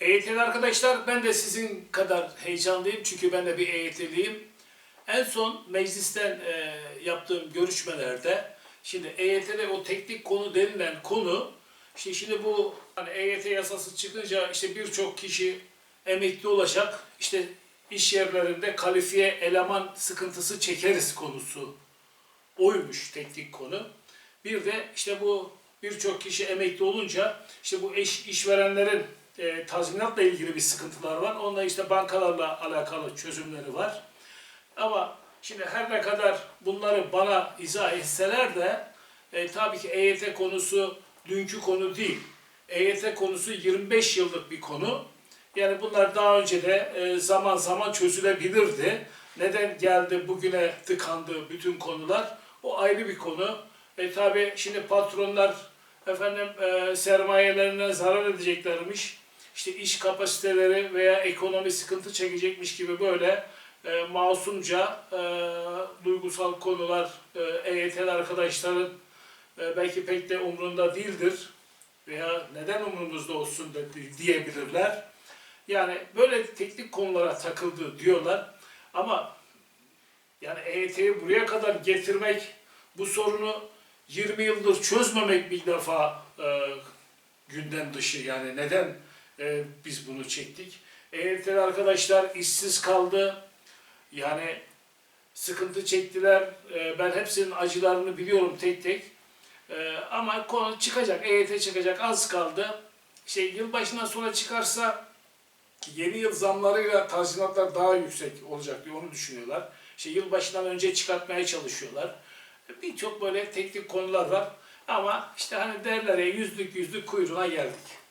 EYT'li arkadaşlar ben de sizin kadar heyecanlıyım çünkü ben de bir EYT'liyim. En son meclisten e, yaptığım görüşmelerde şimdi EYT'de o teknik konu denilen konu işte şimdi bu hani EYT yasası çıkınca işte birçok kişi emekli olacak. İşte iş yerlerinde kalifiye eleman sıkıntısı çekeriz konusu oymuş teknik konu. Bir de işte bu birçok kişi emekli olunca işte bu eş işverenlerin e, tazminatla ilgili bir sıkıntılar var. Onunla işte bankalarla alakalı çözümleri var. Ama şimdi her ne kadar bunları bana izah etseler de e, tabii ki EYT konusu dünkü konu değil. EYT konusu 25 yıllık bir konu. Yani bunlar daha önce de e, zaman zaman çözülebilirdi. Neden geldi bugüne tıkandı bütün konular? O ayrı bir konu. E tabi şimdi patronlar efendim e, sermayelerine zarar edeceklermiş. İşte iş kapasiteleri veya ekonomi sıkıntı çekecekmiş gibi böyle e, masumca e, duygusal konular e, EYT'li arkadaşların e, belki pek de umrunda değildir veya neden umrumuzda olsun da diyebilirler. Yani böyle teknik konulara takıldı diyorlar ama yani EYT'yi buraya kadar getirmek, bu sorunu 20 yıldır çözmemek bir defa e, gündem dışı. Yani neden e, biz bunu çektik? EYT'li arkadaşlar işsiz kaldı. Yani sıkıntı çektiler. E, ben hepsinin acılarını biliyorum tek tek. E, ama konu çıkacak, EYT çıkacak az kaldı. Şey yılbaşından sonra çıkarsa yeni yıl zamlarıyla tazminatlar daha yüksek olacak diye onu düşünüyorlar. İşte yılbaşından önce çıkartmaya çalışıyorlar. Birçok böyle teknik konular var. Ama işte hani derler ya yüzlük yüzlük kuyruğuna geldik.